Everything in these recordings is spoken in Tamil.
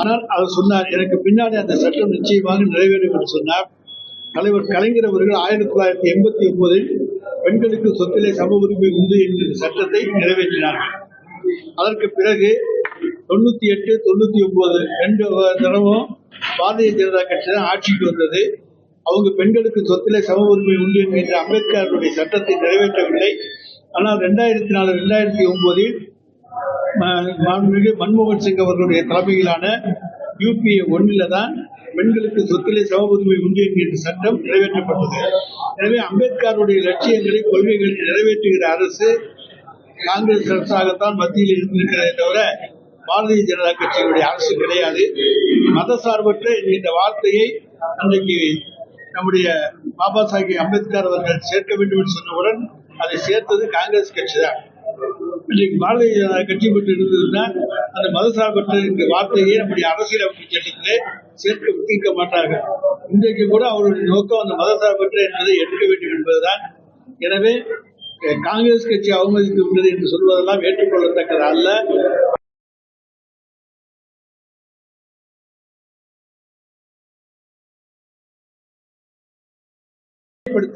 ஆனால் அவர் சொன்னார் எனக்கு பின்னாடி அந்த சட்டம் நிச்சயமாக நிறைவேறும் என்று சொன்னார். தலைவர் கலைஞர் அவர்கள் ஆயிரத்தி தொள்ளாயிரத்தி எண்பத்தி ஒன்பதில் பெண்களுக்கு சொத்திலே சம உரிமை உண்டு என்கிற சட்டத்தை நிறைவேற்றினார்கள் அதற்கு பிறகு தொண்ணூத்தி எட்டு தொண்ணூத்தி ஒன்பது ரெண்டு தடவும் பாரதிய ஜனதா கட்சி தான் ஆட்சிக்கு வந்தது. அவங்க பெண்களுக்கு சொத்திலே சம உரிமை உண்டு என்கின்ற அம்பேத்கருடைய சட்டத்தை நிறைவேற்றவில்லை. ஆனால் ரெண்டாயிரத்தி நாலு ரெண்டாயிரத்தி ஒன்பதில் மாண்புமிகு மன்மோகன் சிங் அவர்களுடைய தலைமையிலான யூபிஏ ஒன்றில தான் பெண்களுக்கு சொத்திலே சம உரிமை உண்டு என்கின்ற சட்டம் நிறைவேற்றப்பட்டது. எனவே அம்பேத்கருடைய லட்சியங்களை கொள்கைகளை நிறைவேற்றுகிற அரசு காங்கிரஸ் அரசாகத்தான் மத்தியில் இருந்திருக்கிறதே தவிர பாரதிய ஜனதா கட்சியினுடைய அரசு கிடையாது. மதசார்பற்ற என்கின்ற வார்த்தையை அன்றைக்கு நம்முடைய பாபா சாஹிப் அம்பேத்கர் அவர்கள் சேர்க்க வேண்டும் என்று சொன்னவுடன் அதை சேர்த்தது காங்கிரஸ் கட்சி தான். இன்றைக்கு பாரதிய ஜனதா கட்சி பெற்று இருந்ததுன்னா அந்த மதசார்பற்ற வார்த்தையை நம்முடைய அரசியலமைப்பு சட்டத்திலே சேர்க்க இருக்க மாட்டாங்க இன்றைக்கு கூட அவருடைய நோக்கம் அந்த மதசார்பற்ற என்பதை எடுக்க வேண்டும் என்பதுதான். எனவே காங்கிரஸ் கட்சி அவமதித்து விட்டது என்று சொல்வதெல்லாம் ஏற்றுக்கொள்ளத்தக்கது அல்ல.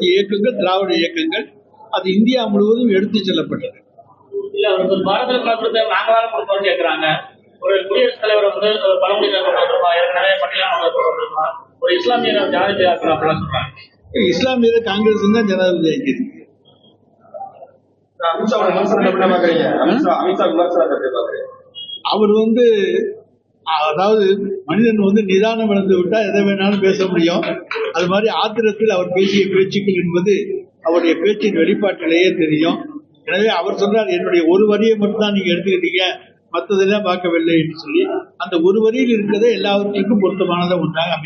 இயக்கங்கள் திராவிட இயக்கங்கள் அது இந்தியா முழுவதும் எடுத்துச் செல்லப்பட்டது. இல்ல ஒரு பாரத கொடுத்த நாங்க தான் கொடுப்போம்னு கேக்குறாங்க. ஒரு குடியரசுத் தலைவர் வந்து ஒரு பழங்குடியினர் கொடுத்துருக்கோம் ஏற்கனவே பட்டியலான கொடுத்துருக்கோம் ஒரு இஸ்லாமிய ஜாதி அப்படிலாம் சொல்றாங்க. இஸ்லாமியர் காங்கிரஸ் தான் ஜனாதிபதி பாக்குறீங்க அவர் வந்து அதாவது மனிதன் வந்து நிதானம் இழந்து விட்டா எதை வேணாலும் பேச முடியும். அது மாதிரி ஆத்திரத்தில் அவர் பேசிய பேச்சுக்கள் என்பது அவருடைய பேச்சின் வெளிப்பாட்டிலேயே தெரியும். எனவே அவர் சொன்னார் என்னுடைய ஒரு வரியை மட்டும் தான் நீங்க எடுத்துக்கிட்டீங்க மற்றதெல்லாம் பார்க்கவில்லை என்று சொல்லி அந்த ஒரு வரியில் இருக்கிறதே எல்லாவற்றுக்கும் பொருத்தமானதை ஒன்றாக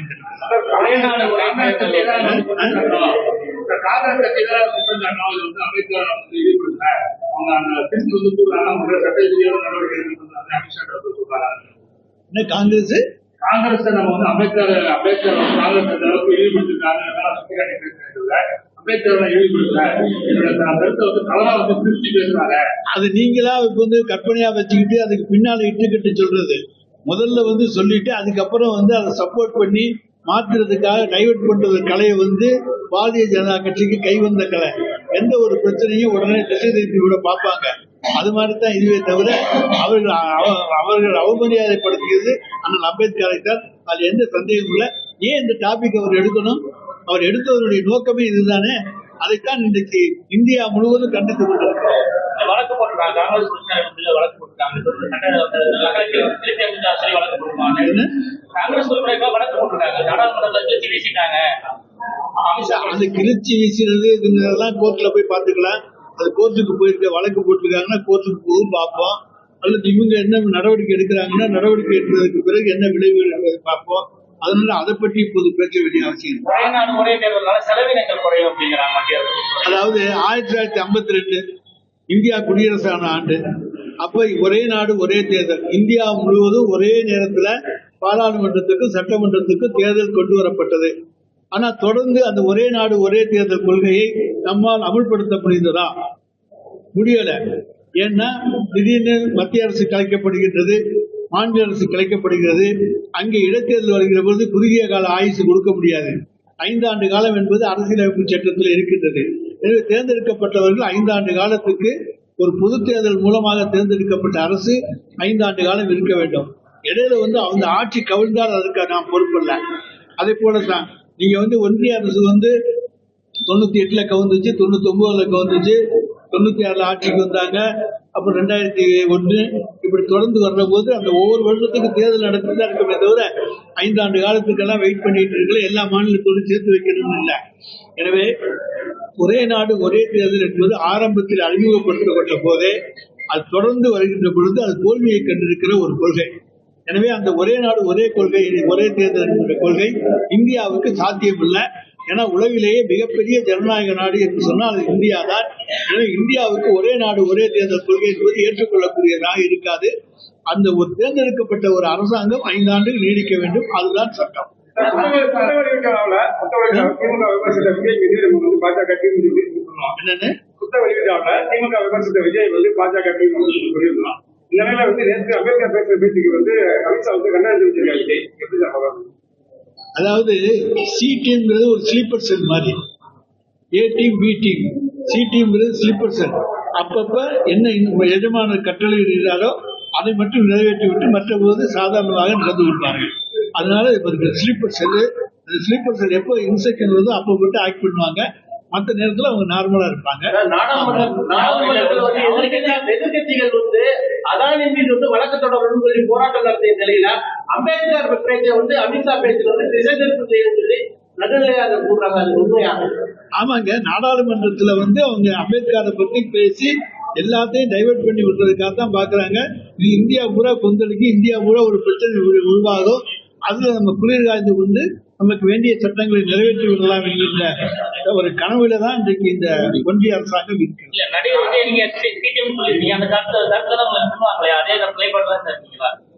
இந்த காங்கிரஸ்? காங்கிரஸ் நம்ம வந்து அம்பேத்கர் அம்பேத்கர் காங்கிரஸ் அந்த அளவுக்கு என்னோட கருத்தை வந்து வந்து திருச்சி பேசுறாங்க. அது நீங்களா இப்ப வந்து கற்பனையா வச்சுக்கிட்டு அதுக்கு பின்னால இட்டுக்கிட்டு சொல்றது. முதல்ல வந்து சொல்லிட்டு அதுக்கப்புறம் வந்து அதை சப்போர்ட் பண்ணி மாத்துறதுக்காக டைவெர்ட் பண்றது கலையை வந்து பாரதிய ஜனதா கட்சிக்கு கை வந்த கலை. எந்த ஒரு பிரச்சனையும் உடனே திசை திருப்பி கூட பார்ப்பாங்க. அது மாதிரி தான் இதுவே தவிர அவர்கள் அவ- அவர்கள் அவமரியாதைப்படுத்தியது அண்ணன் அம்பேத்கரை தான். அது எந்த சந்தேகமும் இல்லை. ஏன் இந்த டாபிக் அவர் எடுக்கணும்? அவர் எடுத்தவருடைய நோக்கமே இதுதானே? அதைத்தான் இன்றைக்கு இந்தியா முழுவதும் கண்டித்து கொண்டிருக்கிறோம் வழக்கு அந்த கிழிச்சி வீசுறது இதுங்கிறதெல்லாம் கோர்ட்ல போய் பார்த்துக்கலாம். அது கோர்ட்டுக்கு போயிருக்க வழக்கு போட்டிருக்காங்கன்னா கோர்ட்டுக்கு போகும் பார்ப்போம். அல்லது இவங்க என்ன நடவடிக்கை எடுக்கிறாங்கன்னா நடவடிக்கை எடுத்ததுக்கு பிறகு என்ன விளைவு என்பதை பார்ப்போம். அதனால அதை பற்றி இப்போது பேச வேண்டிய அவசியம் அதாவது ஆயிரத்தி தொள்ளாயிரத்தி ஐம்பத்தி ரெண்டு இந்தியா குடியரசான ஆண்டு. அப்ப ஒரே நாடு ஒரே தேர்தல். இந்தியா முழுவதும் ஒரே நேரத்துல பாராளுமன்றத்துக்கும் சட்டமன்றத்துக்கும் தேர்தல் கொண்டு வரப்பட்டது. ஆனா தொடர்ந்து அந்த ஒரே நாடு ஒரே தேர்தல் கொள்கையை நம்மால் அமுல்படுத்த முடிந்ததா? முடியல. ஏன்னா திடீர்னு மத்திய அரசு கலைக்கப்படுகின்றது மாநில அரசு கலைக்கப்படுகிறது அங்கே இடைத்தேர்தல் வருகிற பொழுது குறுகிய கால ஆயுசு கொடுக்க முடியாது. ஐந்தாண்டு காலம் என்பது அரசியலமைப்பு சட்டத்தில் இருக்கின்றது. எனவே தேர்ந்தெடுக்கப்பட்டவர்கள் ஐந்தாண்டு காலத்துக்கு ஒரு பொது தேர்தல் மூலமாக தேர்ந்தெடுக்கப்பட்ட அரசு ஐந்தாண்டு காலம் இருக்க வேண்டும். இடையில வந்து அந்த ஆட்சி கவிழ்ந்தால் அதுக்கு நான் பொறுப்பில்லை அதே போல தான் நீங்க வந்து ஒன்றிய அரசு வந்து தொண்ணூத்தி எட்டுல கவுந்துச்சு தொண்ணூத்தி ஒன்பதுல கவுந்துச்சு தொண்ணூத்தி ஆறுல ஆட்சிக்கு வந்தாங்க. அப்புறம் ரெண்டாயிரத்தி ஒன்று இப்படி தொடர்ந்து வர்ற போது அந்த ஒவ்வொரு வருடத்துக்கு தேர்தல் நடத்திட்டு தான் இருக்குமே தவிர ஐந்தாண்டு காலத்துக்கெல்லாம் வெயிட் பண்ணிட்டு இருக்கல. எல்லா மாநிலத்தோடு சேர்த்து வைக்கணும்னு இல்லை. எனவே ஒரே நாடு ஒரே தேர்தல் என்பது ஆரம்பத்தில் அறிமுகப்படுத்தப்பட்ட போதே அது தொடர்ந்து வருகின்ற பொழுது அது தோல்வியை கண்டிருக்கிற ஒரு கொள்கை. எனவே அந்த ஒரே நாடு ஒரே கொள்கை ஒரே தேர்தல் என்கிற கொள்கை இந்தியாவுக்கு சாத்தியமில்லை. ஏன்னா உலகிலேயே மிகப்பெரிய ஜனநாயக நாடு என்று சொன்னால் அது இந்தியா தான். ஏன்னா இந்தியாவுக்கு ஒரே நாடு ஒரே தேர்தல் கொள்கை என்பது ஏற்றுக்கொள்ளக்கூடியதாக இருக்காது. அந்த ஒரு தேர்ந்தெடுக்கப்பட்ட ஒரு அரசாங்கம் ஐந்தாண்டுகள் நீடிக்க வேண்டும். அதுதான் சட்டம். குத்தவெளிவிழாவில் குத்தவெளிவிழா திமுக விமர்சித்த விஜய் மீது நம்ம வந்து பாஜக டீம் திமுக விமர்சித்த விஜய் வந்து பாஜக டீம் வந்து சொல்லியிருந்தோம் இந்த நிலையில வந்து நேற்று அம்பேத்கர் பேசுற பேச்சுக்கு வந்து அமித்ஷா வந்து கண்டனம் தெரிவிச்சிருக்காங்க விஜய். எப்படி சார் பார்க்கணும்? அதாவது சி டீம்ங்கிறது ஒரு ஸ்லீப்பர் செல் மாதிரி. A team B team C டீம்ங்கிறது sleeper cell அப்பப்ப என்ன எஜமான கட்டளை இருந்தாலோ அதை மட்டும் நிறைவேற்றி விட்டு மற்ற போது சாதாரணமாக நடந்து கொடுப்பாங்க அதனால இப்போ ஸ்லீப்பர் செல்லு அந்த ஸ்லீப்பர் செல் எப்போ இன்செக்ஷன் வருதோ அப்போ மட்டும் ஆக்ட் பண்ணுவாங்க மற்ற நேரத்தில் அவங்க நார்மலா இருப்பாங்க. நாடாளுமன்றத்தில் வந்து அதானி மீது வந்து வழக்கு தொடரணும்னு சொல்லி போராட்டம் நடத்திய நிலையில அம்பேத்கர் பேச்சை வந்து அமித்ஷா பேச்சுல வந்து திசை திருப்பு செய்ய சொல்லி ஆமாங்க நாடாளுமன்றத்துல வந்து அவங்க அம்பேத்கரை பத்தி பேசி எல்லாத்தையும் டைவர்ட் பண்ணி விடுறதுக்காக தான் பாக்குறாங்க. இது இந்தியா பூரா கொந்தளிக்கு இந்தியா பூரா ஒரு பிரச்சனை உரு- உருவாகும். அதுல நம்ம குளிர் காய்ந்து கொண்டு நமக்கு வேண்டிய சட்டங்களை நிறைவேற்றி விடலாம் என்கின்ற ஒரு கனவுல தான் இன்றைக்கு இந்த ஒன்றிய அரசாங்கம்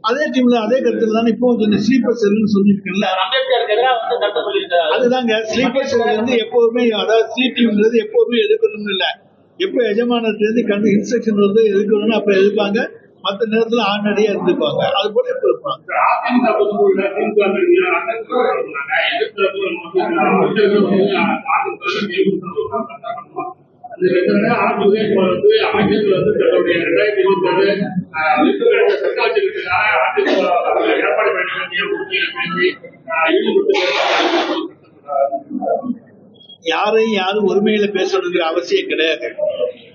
அதே டீம்ல அதே கருத்துல தானே இப்போ கொஞ்சம் ஸ்லீப்பர் செல்னு சொல்லியிருக்கேன்ல. வந்து அதுதாங்க ஸ்லீப்பர் செல் வந்து எப்போதுமே அதாவது சி டீம்ன்றது எப்போதுமே எதிர்க்கணும்னு இல்லை. எப்போ எஜமானத்திலிருந்து கண்டு இன்ஸ்ட்ரக்ஷன் வந்து எதிர்க்கணும்னு அப்ப எதிர்ப்பாங்க மற்ற நேரத்துல ஆணடியா இருந்துப்பாங்க அது போல எப்போ இருப்பாங்க? அமைச்சர்கள் வந்து தன்னுடைய ரெண்டாயிரத்தி இருபத்தி ஆறு எடப்பாடி பழனிசாமி யாரையும் யாரும் ஒருமையில பேசணுங்கிற அவசியம் கிடையாது.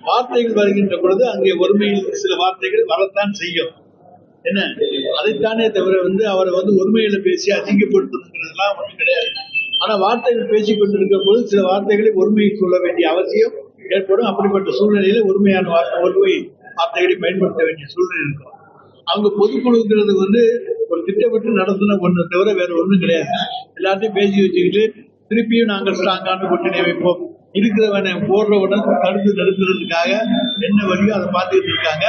வார்த்தைகள் வருகின்ற பொழுது அங்கே ஒருமையில் சில வார்த்தைகள் வரத்தான் செய்யும். என்ன? அதைத்தானே தவிர வந்து அவரை வந்து ஒருமையில பேசி அசிங்கப்படுத்தணுங்கிறதுலாம் ஒன்றும் கிடையாது. ஆனா வார்த்தைகள் பேசி கொண்டிருக்கும் போது சில வார்த்தைகளை ஒருமையை சொல்ல வேண்டிய அவசியம் ஏற்படும். அப்படிப்பட்ட சூழ்நிலையில ஒருமையான வார்த்தை ஒருமை வார்த்தைகளை பயன்படுத்த வேண்டிய சூழ்நிலை இருக்கும். அவங்க பொதுக்குழுங்கிறது வந்து ஒரு திட்டமிட்டு நடத்தின ஒண்ணு தவிர வேற ஒண்ணும் கிடையாது. எல்லாத்தையும் பேசி வச்சுக்கிட்டு திருப்பியும் நாங்கள் ஸ்ட்ராங்கான கூட்டணி வைப்போம் இருக்கிறவனை போடுறவுடன் தடுத்து நிறுத்துறதுக்காக என்ன வழியோ அதை பார்த்துக்கிட்டு இருக்காங்க.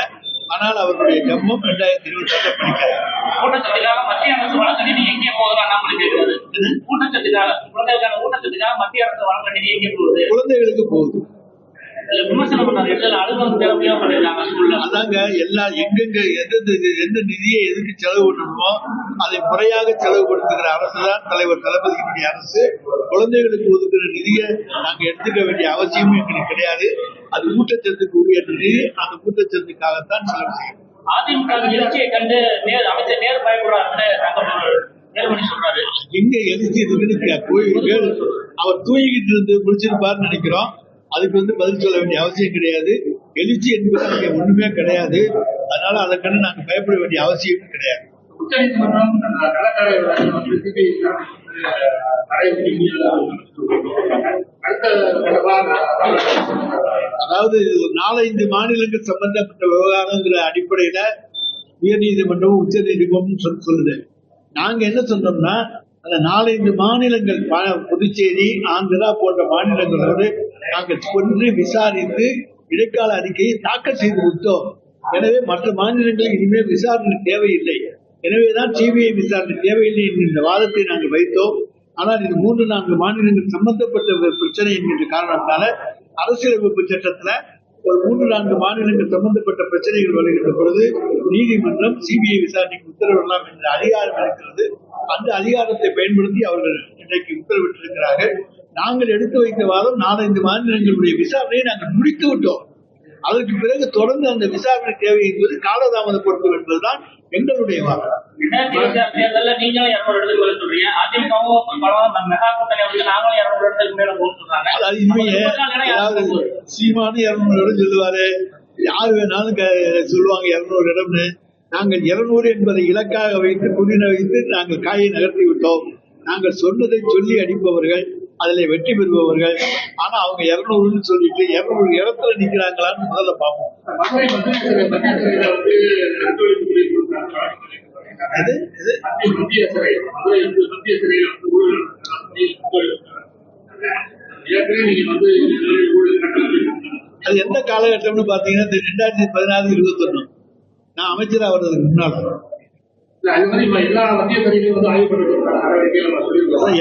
ஆனால் அவர்களுடைய ஜம்மம் ரெண்டாயிரத்தி இருபத்தி எட்டு படிக்கிறாங்க ஊட்டச்சத்துக்காக மத்திய அரசு நிதி எங்கே போகுது அண்ணாமலை கேட்கிறது ஊட்டச்சத்துக்காக குழந்தைகளுக்கான ஊட்டச்சத்துக்காக மத்திய அரசு வழங்க நிதி எங்கே போகுது குழந்தைகளுக்கு போகுது அதாங்க எல்லா எங்கெங்க எந்த எந்த நிதியை எதுக்கு செலவு பண்ணணுமோ அதை முறையாக செலவுபடுத்துகிற அரசு தான் தலைவர் தளபதியினுடைய அரசு. குழந்தைகளுக்கு ஒதுக்குற நிதியை நாங்க எடுத்துக்க வேண்டிய அவசியமும் எங்களுக்கு கிடையாது. அது ஊட்டச்சத்துக்கு உரிய நிதி அந்த ஊட்டச்சத்துக்காகத்தான் செலவு செய்யணும். அதிமுக எழுச்சியை கண்டு நேர் அமைச்சர் நேர் பயப்படுறாருன்னு தங்கமணி எங்க எதிர்த்து இருக்குன்னு கே- போய் கேளு. அவர் தூங்கிக்கிட்டு இருந்து முடிச்சிருப்பாருன்னு நினைக்கிறோம். அதுக்கு வந்து பதில் சொல்ல வேண்டிய அவசியம் கிடையாது. எழுச்சி என்பது அங்கே ஒண்ணுமே கிடையாது. அதனால அதை கண்டு நாங்க பயப்பட வேண்டிய அவசியமும் கிடையாது. அதாவது இது ஒரு நாலஞ்சு மாநிலங்கள் சம்பந்தப்பட்ட விவகாரங்கிற அடிப்படையில உயர்நீதிமன்றமும் உச்ச நீதிமன்றமும் சொல் சொல்லுது. நாங்க என்ன சொன்னோம்னா அந்த நாலஞ்சு மாநிலங்கள் புதுச்சேரி ஆந்திரா போன்ற மாநிலங்களோடு நாங்கள் சென்று விசாரித்து இடைக்கால அறிக்கையை தாக்கல் செய்து கொடுத்தோம். எனவே மற்ற மாநிலங்களில் இனிமேல் விசாரணை தேவையில்லை. எனவேதான் சிபிஐ விசாரணை தேவையில்லை என்கின்ற வாதத்தை நாங்கள் வைத்தோம். ஆனால் இது மூன்று நான்கு மாநிலங்கள் சம்பந்தப்பட்ட ஒரு பிரச்சனை என்கின்ற காரணத்தால அரசியலமைப்பு சட்டத்துல ஒரு மூன்று நான்கு மாநிலங்கள் சம்பந்தப்பட்ட பிரச்சனைகள் வருகின்ற பொழுது நீதிமன்றம் சிபிஐ விசாரணைக்கு உத்தரவிடலாம் என்ற அதிகாரம் இருக்கிறது. அந்த அதிகாரத்தை பயன்படுத்தி அவர்கள் இன்றைக்கு உத்தரவிட்டிருக்கிறார்கள் நாங்கள் எடுத்து வைத்த வாதம் நாலஞ்சு மாநிலங்களுடைய விசாரணையை நாங்கள் முடித்து விட்டோம். அதற்கு பிறகு தொடர்ந்து அந்த விசாரணை தேவை என்பது காலதாமதப்படுத்தும் என்பதுதான் எங்களுடைய அதாவது சீமானு இருநூறு இடம் சொல்லுவாரு. யார் வேணாலும் சொல்லுவாங்க இருநூறு இடம்னு. நாங்கள் இருநூறு என்பதை இலக்காக வைத்து குறின வைத்து நாங்கள் காயை நகர்த்தி விட்டோம். நாங்கள் சொன்னதை சொல்லி அடிப்பவர்கள் அதில் வெற்றி பெறுபவர்கள். ஆனா அவங்க இருநூறுன்னு சொல்லிட்டு இருநூறு இடத்துல நிக்கிறாங்களான்னு முதல்ல பார்ப்போம். அது? அது? எந்த காலகட்டம்னு பாத்தீங்கன்னா இந்த ரெண்டாயிரத்தி பதினாறு இருபத்தொன்னு. நான் அமைச்சராக வர்றதுக்கு முன்னால.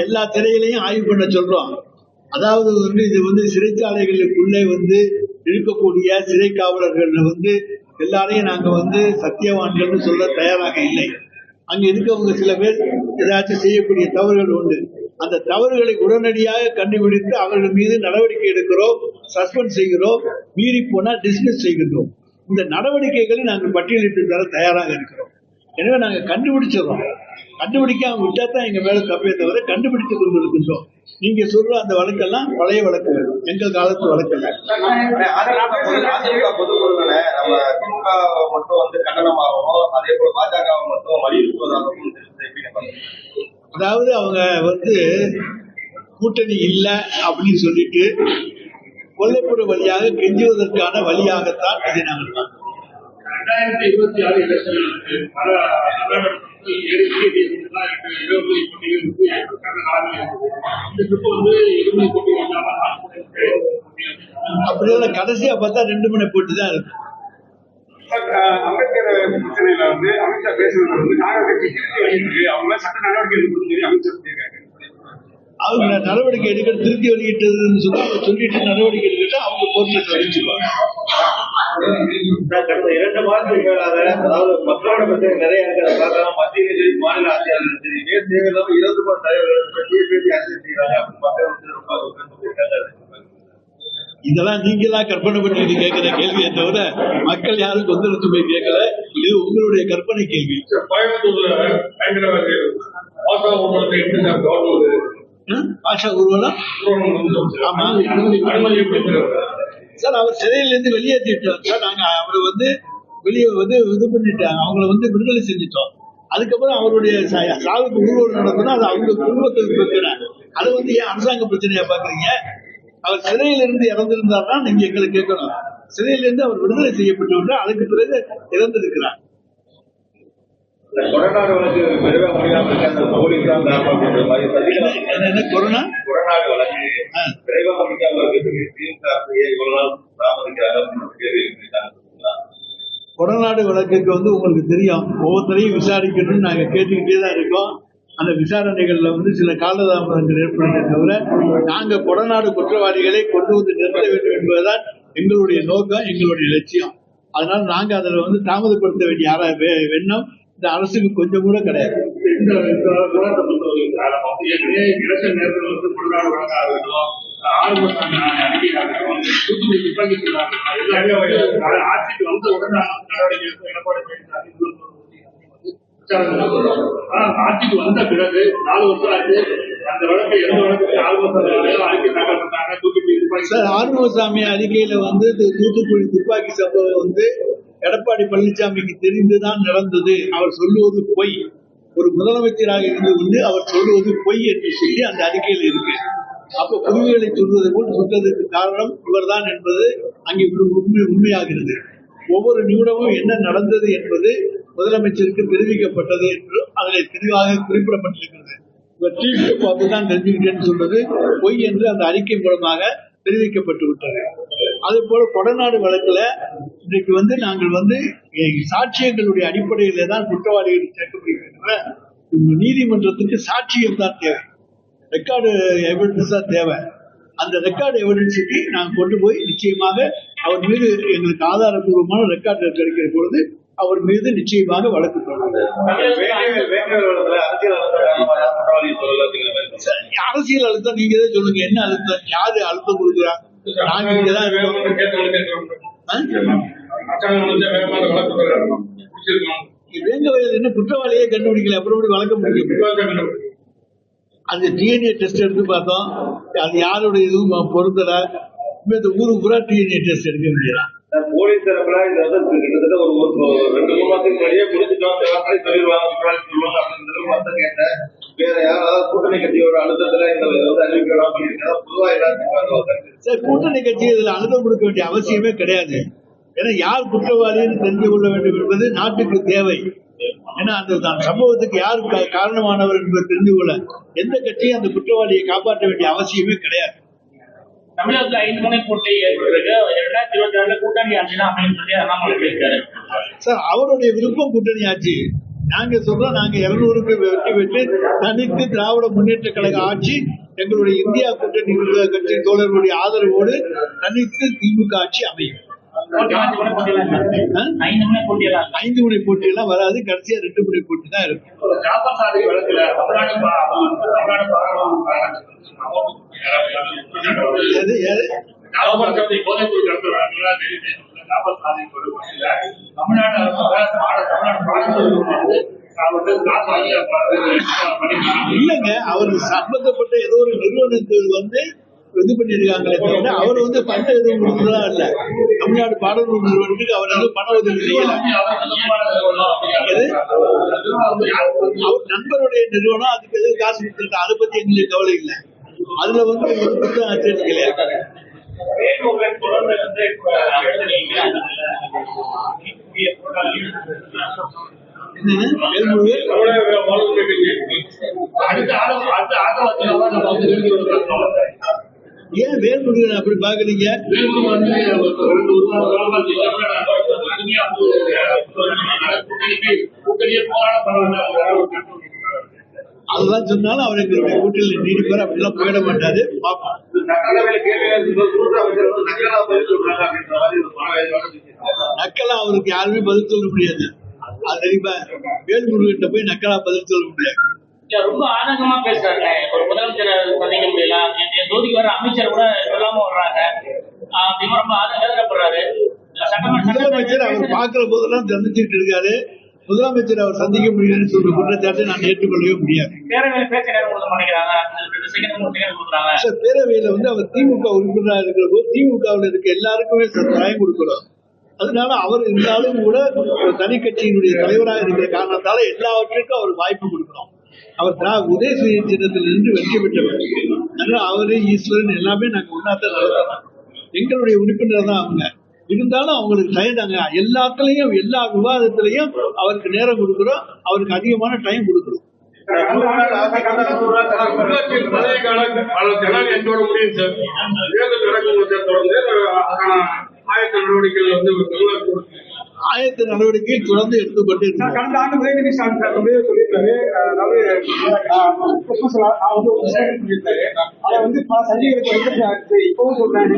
எல்லா வந்து ஆய்வு பண்ண சொல்றோம். அதாவது வந்து இது வந்து சிறைச்சாலைகளுக்குள்ளே வந்து இருக்கக்கூடிய சிறை காவலர்கள் வந்து எல்லாரையும் நாங்க வந்து சத்தியவான்கள்னு சொல்ல தயாராக இல்லை. அங்க இருக்கவங்க சில பேர் ஏதாச்சும் செய்யக்கூடிய தவறுகள் உண்டு. அந்த தவறுகளை உடனடியாக கண்டுபிடித்து அவர்கள் மீது நடவடிக்கை எடுக்கிறோம் சஸ்பெண்ட் செய்கிறோம் மீறி போனால் டிஸ்மிஸ் செய்கின்றோம். இந்த நடவடிக்கைகளை நாங்கள் பட்டியலிட்டு தர தயாராக இருக்கிறோம். எனவே நாங்க கண்டுபிடிச்சிடறோம். கண்டுபிடிக்காம விட்டா தான் எங்க மேல தப்பே தவிர கண்டுபிடித்து கொண்டு இருக்கின்றோம் நீங்க சொல்ற அந்த வழக்கெல்லாம் பழைய வழக்குகள் எங்கள் காலத்து பாக்குறீங்க? அதாவது அவங்க வந்து கூட்டணி இல்லை அப்படின்னு சொல்லிட்டு கொல்லைப்புற வழியாக கெஞ்சுவதற்கான வழியாகத்தான் இதை நாங்கள் பார்க்கிறோம். ரெண்டாயிரத்தி இருபத்தி ஆறு எலெக்ஷன் நடக்குது பல போட்டிகள் வந்து இருபது போட்டிகள் இல்லாம நாலு போட்டிகள் அப்படியே கடைசியா பார்த்தா ரெண்டு மணி போட்டு தான் இருக்கு. பட், அஹ், அம்பேத்கர் பிரச்சனையில வந்து அமித்ஷா பேசுறது வந்து காங்கிரஸ் கட்சி திருத்தி வெளியிட்டு அவங்க சட்ட நடவடிக்கை எடுக்கணும்னு சொல்லி அமித்ஷா சொல்லியிருக்காரு. அவங்க நடவடிக்கை எடுக்க திருத்தி வெளியிட்டதுன்னு சொல்லி அவங்க சொல்லிட்டு நடவடிக்கை எடுக்கிட்டு அவங்க பொறுப்பை கழிச்சுப்பாங்க கடந்த இரண்டு மாதத்துக்கு மேலாக அதாவது மக்களோட பிரச்சனை நிறைய இருக்கிறத பார்க்கலாம் மத்திய சரி மாநில ஆட்சியாளர்கள் சரி நேர் தேவையில்லாம இறந்து போன தலைவர்கள் பேசி அரசியல் செய்யறாங்க அப்படின்னு மக்கள் வந்து ரொம்ப இதெல்லாம் நீங்களா கற்பனை பண்ணிட்டு கேட்கிற கேள்வியை தவிர மக்கள் யாரும் கொந்தளித்து போய் கேட்கல. இது உங்களுடைய கற்பனை கேள்வி. கோயம்புத்தூர்ல பயங்கரவாதி பாஷா ஊர்வலம் ஆமா. சார் அவர் சிறையிலேருந்து வெளியேற்றிட்டோம் சார் நாங்க அவரை வந்து வெளியே வந்து இது பண்ணிட்டாங்க அவங்கள வந்து விடுதலை செஞ்சுட்டோம். அதுக்கப்புறம் அவருடைய சாவுக்கு ஊர்வலம் நடக்கணும் அது அவங்க குடும்பத்துக்கு பிரச்சனை அது வந்து ஏன் அரசாங்க பிரச்சனையா பாக்குறீங்க? அவர் சிறையிலிருந்து இறந்திருந்தாருன்னா நீங்க எங்களை கேட்கணும். சிறையிலிருந்து அவர் விடுதலை செய்யப்பட்டு விட்டு அதுக்கு பிறகு இறந்திருக்கிறார். இந்த கொடநாடு வழக்கு பெருவே முடியாம இருக்க அந்த போலீஸ் தான் காரணம் அப்படின்ற மாதிரி என்ன சசிகலா என்ன- என்ன கொரோனா? கொடநாடு வழக்கு ஆ. விரைவாக முடிக்காம இருக்கிறதுக்கு திமுக அரசு ஏன் இவ்வளவு நாள் தாமதிக்கிறாங்க அப்படின்னு கேள்வி எழுப்பியிருக்காங்க. சொல்லுங்களா? கொடநாடு வழக்குக்கு வந்து உங்களுக்கு தெரியும். ஒவ்வொருத்தரையும் விசாரிக்கணும்னு நாங்க கேட்டுக்கிட்டே தான் இருக்கோம். அந்த விசாரணைகள்ல வந்து சில காலதாமதங்கள் ஏற்படுறதை தவிர நாங்க கொடநாடு குற்றவாளிகளை கொண்டு வந்து நிறுத்த வேண்டும் என்பதுதான் எங்களுடைய நோக்கம் எங்களுடைய லட்சியம். அதனால நாங்க அதுல வந்து தாமதப்படுத்த வேண்டிய யாரா எண்ணம் இந்த அரசுக்கு கொஞ்சம் கூட கிடையாது. இந்த நம்ம வந்து ஏற்கனவே எலெக்ஷன் நேரத்தில் வந்து கொண்டாடு வழங்க ஆகட்டும் ஆர்வம் அறிக்கை ஆகட்டும் தூத்துக்குடி துப்பாக்கி எல்லாமே ஆட்சிக்கு வந்த உடனே நடவடிக்கை எடப்பாடி பழனிசாமி ஆட்சிக்கு வந்த பிறகு நாலு வருஷம் ஆச்சு அந்த வழக்கை எந்த வழக்குக்கு ஆர்வம் அறிக்கை தாக்கல் பண்ணாங்க தூத்துக்குடி துப்பாக்கி சார் ஆறுமுகசாமி அறிக்கையில வந்து தூத்துக்குடி துப்பாக்கி சம்பவம் வந்து எடப்பாடி பழனிசாமிக்கு தெரிந்துதான் நடந்தது. அவர் சொல்லுவது பொய். ஒரு முதலமைச்சராக இருந்து கொண்டு அவர் சொல்லுவது பொய் என்று சொல்லி அந்த அறிக்கையில் இருக்கு. அப்ப புதுமைகளை சொல்வது போல் சொன்னதற்கு காரணம் இவர்தான் என்பது அங்கே உண்மை- உண்மை உண்மையாகிறது. ஒவ்வொரு நிமிடமும் என்ன நடந்தது என்பது முதலமைச்சருக்கு தெரிவிக்கப்பட்டது என்று அதில் தெளிவாக குறிப்பிடப்பட்டிருக்கிறது. இவர் டீட்டு பார்த்து தான் தெரிஞ்சுக்கிட்டேன்னு சொல்றது பொய் என்று அந்த அறிக்கை மூலமாக தெரிவிக்கப்பட்டு விட்டது. அதே போல கொடநாடு வழக்குல இன்றைக்கு வந்து நாங்கள் வந்து சாட்சியங்களுடைய அடிப்படையில தான் குற்றவாளிகள் சேர்க்கப்படுகின்றன. நீதிமன்றத்துக்கு சாட்சியம் தான் தேவை. ரெக்கார்டு எவிடன்ஸ் தான் தேவை. அந்த ரெக்கார்டு எவிடன்ஸுக்கு நாங்கள் கொண்டு போய் நிச்சயமாக அவர் மீது எங்களுக்கு ஆதாரபூர்வமான ரெக்கார்டு கிடைக்கிற பொழுது அவர் மீது நிச்சயமாக வழக்கு அரசியல் அழுத்தம் நீங்க சொல்லுங்க? என்ன அழுத்தம்? யாரு அழுத்தம் கொடுக்குறா? நாங்க இங்கதான் வேங்க வயது குற்றவாளியே கண்டுபிடிக்கல அப்புறம் எப்படி வழக்க முடியும்? விவாதம் அந்த டிஎன்ஏ டெஸ்ட் எடுத்து பார்த்தோம். அது யாருடைய இதுவும் பொருந்தல இப்ப இந்த ஊருக்கு பூரா டிஎன்ஏ டெஸ்ட் எடுக்க வேண்டியதான் போலீஸ் தரப்புல இந்த வந்து கிட்டத்தட்ட ஒரு ரெண்டு மூணு மாசத்துக்கு முன்னாடியே முடிச்சுட்டோம் தேவைப்படி சொல்லிடுவாங்க சொல்லுவாங்க அப்படின்றது மட்டும் கேட்டேன். வேற யாராவது கூட்டணி கட்சியோட அழுத்தத்துல இந்த அறிவிக்கலாம் பொதுவா கூட்டணி கட்சி இதுல அழுத்தம் கொடுக்க வேண்டிய அவசியமே கிடையாது. ஏன்னா யார் குற்றவாளின்னு தெரிந்து கொள்ள வேண்டும் என்பது நாட்டுக்கு தேவை. ஏன்னா அந்த தான் சம்பவத்துக்கு யார் காரணமானவர் என்பதை தெரிந்து கொள்ள எந்த கட்சியும் அந்த குற்றவாளியை காப்பாற்ற வேண்டிய அவசியமே கிடையாது. தமிழகத்துல ஐந்து முனை போட்டி ஏற்பட்டிருக்கு. இரண்டாயிரத்தி இருபத்தி ஆறுல கூட்டணி ஆட்சி தான் அமையும் சொல்லி அண்ணாமலை சொல்லியிருக்காரு சார் அவருடைய விருப்பம் கூட்டணி ஆட்சி. நாங்க சொல்றோம் நாங்க இருநூறுக்கு வெற்றி பெற்று தனித்து திராவிட முன்னேற்ற கழக ஆட்சி எங்களுடைய இந்தியா கூட்டணி கட்சி தோழர்களுடைய ஆதரவோடு தனித்து திமுக ஆட்சி அமையும். போட்டியெல்லாம் ஐந்து முறை போட்டியெல்லாம் வராது. கடைசியா ரெண்டு முறை போட்டி தான் இருக்கும் எது யாரு ஜாபர் சாதி தமிழ்நாடு தமிழ்நாடு பாராளுமன்றம் அவர் சம்பந்தப்பட்ட ஏதோ ஒரு நிறுவனத்துக்கு வந்து இது பண்ணிருக்காங்களே தவிர அவர் வந்து பணம் எதுவும் கொடுத்ததா இல்ல. தமிழ்நாடு பாடநூல் நிறுவனத்துக்கு அவர் வந்து பண உதவி செய்யல. அவர் நண்பருடைய நிறுவனம் அதுக்கு எதுவும் காசு கொடுத்துருக்கா அதை பத்தி எங்களுக்கு கவலை இல்லை. அதுல வந்து ஆச்சரியம் கிடையாது ஏன் வேல்முருகன் அப்படி பாக்குறீங்க வேலூர் அதெல்லாம் சொன்னாலும் அவர் எங்களுடைய கூட்டில் நீடிப்பார் அப்படிலாம் போயிட மாட்டாரு. பார்ப்போம். நக்கலா அவருக்கு யாருமே பதில் சொல்ல முடியாது. அது தெரியுமா? வேல்முருகன் போய் நக்கலா பதில் சொல்ல முடியாது. ரொம்ப ஆதங்கமா பேசுறாங்க ஒரு முதலமைச்சரை சந்திக்க முடியல. என் தொகுதிக்கு வர அமைச்சர் கூட சொல்லாம வர்றாங்க. ஆஹ் அப்படின்னு ரொம்ப ஆதங்க வேதனைப்படுறாரு சட்டமன்ற முதலமைச்சர் அவர் பார்க்கிற போதெல்லாம் சந்திச்சுட்டு இருக்காரு. முதலமைச்சர் அவர் சந்திக்க முடியலன்னு சொல்ற குற்றச்சாட்டை நான் ஏற்றுக்கொள்ளவே முடியாது. சார், பேரவையில வந்து அவர் திமுக உறுப்பினராக இருக்கிற போது திமுகவில் இருக்க எல்லாருக்குமே நியாயம் கொடுக்கணும். அதனால அவர் இருந்தாலும் கூட ஒரு தனி கட்சியினுடைய தலைவராக இருக்கிற காரணத்தால எல்லாவற்றுக்கும் அவர் வாய்ப்பு கொடுக்கணும். அவர் திரா உதயசூரிய சின்னத்தில் நின்று வெற்றி பெற்றவர். அதனால அவரு ஈஸ்வரன் எல்லாமே நாங்க ஒன்னாத்தான் எங்களுடைய உறுப்பினர் தான் அவங்க. இருந்தாலும் அவங்களுக்கு டைம் நாங்க எல்லாத்துலயும் எல்லா விவாதத்திலையும் அவருக்கு நேரம் கொடுக்குறோம். அவருக்கு அதிகமான டைம் கொடுக்குறோம். உள்ளாட்சியில் பதவி கால பல ஜனநாயகம் முடியும் சார் தேர்தல் நடக்கும் தொடர்ந்து ஆயத்த நடவடிக்கைகள் வந்து ஆயத்த நடவடிக்கை தொடர்ந்து எடுத்துக்கொண்டு கடந்த ஆண்டு உதயநிதி சொல்லியிருந்தாரு அதாவது அதை வந்து பல சந்திகளுக்கு வந்து இப்பவும் சொல்றேன்.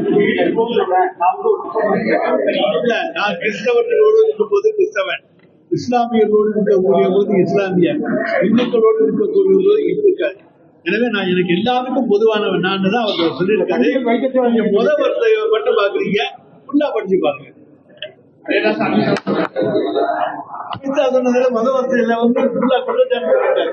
இப்பவும் சொல்றேன். நான் இல்ல கிறிஸ்தவர்களோடு இருக்கும்போது கிறிஸ்தவன். இஸ்லாமியர்களோடு இருக்கக்கூடிய போது இஸ்லாமியர். இந்துக்களோடு இருக்கக்கூடிய போது இந்துக்கள். எனவே நான் எனக்கு எல்லாருக்கும் பொதுவானவன். நான் தான் அவர் சொல்லியிருக்காரு. நீங்க முத வார்த்தையை மட்டும் பாக்குறீங்க ஃபுல்லா படிச்சு பாருங்க. அமித்ஷா சொன்னதுல முத வந்து ஃபுல்லா குற்றச்சாட்டு